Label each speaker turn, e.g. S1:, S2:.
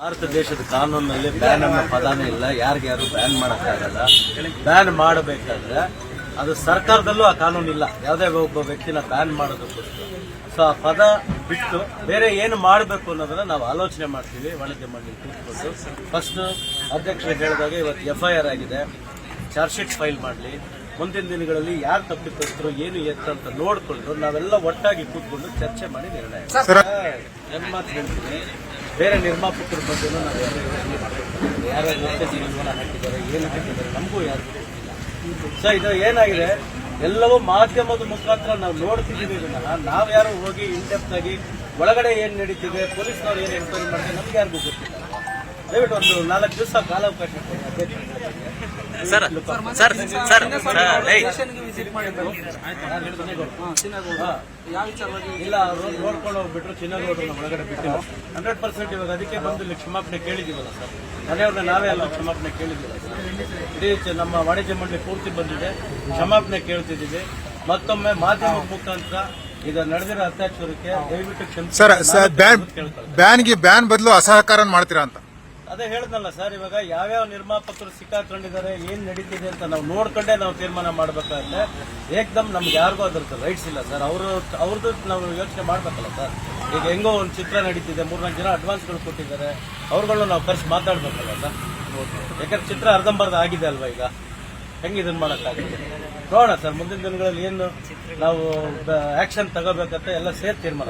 S1: ಭಾರತ ದೇಶದ ಕಾನೂನಲ್ಲಿ ಬ್ಯಾನ್ ಅನ್ನೋ ಪದಾನೇ ಇಲ್ಲ. ಯಾರಿಗೆ ಯಾರು ಬ್ಯಾನ್ ಮಾಡೋಕ್ಕಾಗಲ್ಲ. ಬ್ಯಾನ್ ಮಾಡಬೇಕಾದ್ರೆ ಅದು ಸರ್ಕಾರದಲ್ಲೂ ಆ ಕಾನೂನು ಇಲ್ಲ. ಯಾವುದೇ ಒಬ್ಬ ವ್ಯಕ್ತಿನ ಬ್ಯಾನ್ ಮಾಡೋದಕ್ಕೋಸ್ಕರ. ಸೊ ಆ ಪದ ಬಿಟ್ಟು ಬೇರೆ ಏನು ಮಾಡಬೇಕು ಅನ್ನೋದನ್ನ ನಾವು ಆಲೋಚನೆ ಮಾಡ್ತೀವಿ. ವಾಣಿಜ್ಯ ಮಂಡಳಿ ಕೂತ್ಕೊಂಡು. ಫಸ್ಟ್ ಅಧ್ಯಕ್ಷರು ಹೇಳಿದಾಗ ಇವತ್ತು ಎಫ್ ಐ ಆರ್ ಆಗಿದೆ. ಚಾರ್ಜ್ ಶೀಟ್ ಫೈಲ್ ಮಾಡಲಿ. ಮುಂದಿನ ದಿನಗಳಲ್ಲಿ ಯಾರು ತಪ್ಪಿತಸ್ಥರು ಏನು ಎತ್ತ ಅಂತ ನೋಡಿಕೊಂಡು ನಾವೆಲ್ಲ ಒಟ್ಟಾಗಿ ಕೂತ್ಕೊಂಡು ಚರ್ಚೆ ಮಾಡಿ ನಿರ್ಣಯ. ಮಾತು ಹೇಳ್ತೀನಿ. ಬೇರೆ ನಿರ್ಮಾಪಕರು ಬಗ್ಗೆ ನಾವು ಯಾರು ಯೋಚನೆ ಜೀವನ ಹಾಕಿದ್ದಾರೆ ಏನು ಹಾಕಿದ್ದಾರೆ ನಮಗೂ ಯಾರು ಗೊತ್ತಿಲ್ಲ. ಸೊ ಇದು ಏನಾಗಿದೆ? ಎಲ್ಲವೂ ಮಾಧ್ಯಮದ ಮುಖಾಂತರ ನಾವು ನೋಡ್ತಿದ್ದೀವಿ ಇದನ್ನ ನಾವು ಯಾರು ಹೋಗಿ ಇಂಟೆಪ್ಟ್ ಆಗಿ ಒಳಗಡೆ ಏನ್ ನಡೀತಿದೆ, ಪೊಲೀಸ್ನವ್ರು ಏನು ಎನ್ಕ್ವೈರಿ ಮಾಡ್ತಾರೆ ನಮ್ಗೆ ಯಾರಿಗೂ ಗೊತ್ತಿಲ್ಲ. ದಯವಿಟ್ಟು ಒಂದು ನಾಲ್ಕು ದಿವಸ ಕಾಲಾವಕಾಶ ಕೊಡಿ.
S2: Sir sir sir.
S1: ಇಲ್ಲ ರೋಡ್ ನೋಡ್ಕೊಂಡು ಹೋಗ್ಬಿಟ್ರು ಚಿನ್ನಗೌಡರು ನಮ್ಮ ಒಳಗಡೆ ಬಿಟ್ಟು ಹಂಡ್ರೆಡ್ ಪರ್ಸೆಂಟ್ ಇವಾಗ ಅದಕ್ಕೆ ಬಂದು ಇಲ್ಲಿ ಕ್ಷಮಾಪಣೆ ಕೇಳಿದೀವಲ್ಲ ಸರ್. ಮನೆಯವ್ರನ್ನ ನಾವೇ ಅಲ್ಲ ಕ್ಷಮಾಪಣೆ ಕೇಳಿದ್ದೀವಿ ಸರ್. ಇಡೀ ನಮ್ಮ ವಾಣಿಜ್ಯ ಮಂಡಳಿ ಪೂರ್ತಿ ಬಂದಿದೆ. ಕ್ಷಮಾಪಣೆ ಕೇಳ್ತಿದ್ದೀವಿ. ಮತ್ತೊಮ್ಮೆ ಮಾಧ್ಯಮ ಮುಖಾಂತರ ಈಗ ನಡೆದಿರೋ ಅತ್ಯಾಚಾರಕ್ಕೆ ದಯವಿಟ್ಟು ಕ್ಷಮಿಸಿ.
S3: ಬ್ಯಾನ್ಗೆ ಬ್ಯಾನ್ ಬದಲು ಅಸಹಕಾರ ಮಾಡ್ತೀರಾ ಅಂತ.
S1: ಅದೇ ಹೇಳಿದ್ನಲ್ಲ ಸರ್, ಇವಾಗ ಯಾವ್ಯಾವ ನಿರ್ಮಾಪಕರು ಸಿಕ್ಕಾಕೊಂಡಿದ್ದಾರೆ, ಏನ್ ನಡೀತಿದೆ ಅಂತ ನಾವು ನೋಡ್ಕೊಂಡೇ ನಾವು ತೀರ್ಮಾನ ಮಾಡ್ಬೇಕಾದ್ರೆ ಏಕ್ದಮ್ ನಮ್ಗೆ ಯಾರಿಗೂ ಅದ್ರದ್ದು ರೈಟ್ಸ್ ಇಲ್ಲ ಸರ್. ಅವರು, ಅವ್ರದ್ದು ನಾವು ಯೋಚನೆ ಮಾಡ್ಬೇಕಲ್ಲ ಸರ್. ಈಗ ಹೆಂಗೋ ಒಂದು ಚಿತ್ರ ನಡೀತಿದೆ, ಮೂರ್ನಾಲ್ಕು ಜನ ಅಡ್ವಾನ್ಸ್ಗಳು ಕೊಟ್ಟಿದ್ದಾರೆ ಅವ್ರುಗಳನ್ನ ನಾವು ಕರ್ಸಿ ಮಾತಾಡ್ಬೇಕಲ್ಲ ಸರ್. ಯಾಕಂದ್ರೆ ಚಿತ್ರ ಅರ್ಧಂಬರ್ಧ ಆಗಿದೆ ಅಲ್ವಾ ಈಗ? ಹೆಂಗೆ ಇದನ್ನ ಮಾಡೋಕ್ಕಾಗುತ್ತೆ? ನೋಡೋಣ ಸರ್, ಮುಂದಿನ ದಿನಗಳಲ್ಲಿ ಏನು ನಾವು ಆಕ್ಷನ್ ತಗೋಬೇಕಂತ ಎಲ್ಲ ಸೇರಿ ತೀರ್ಮಾನ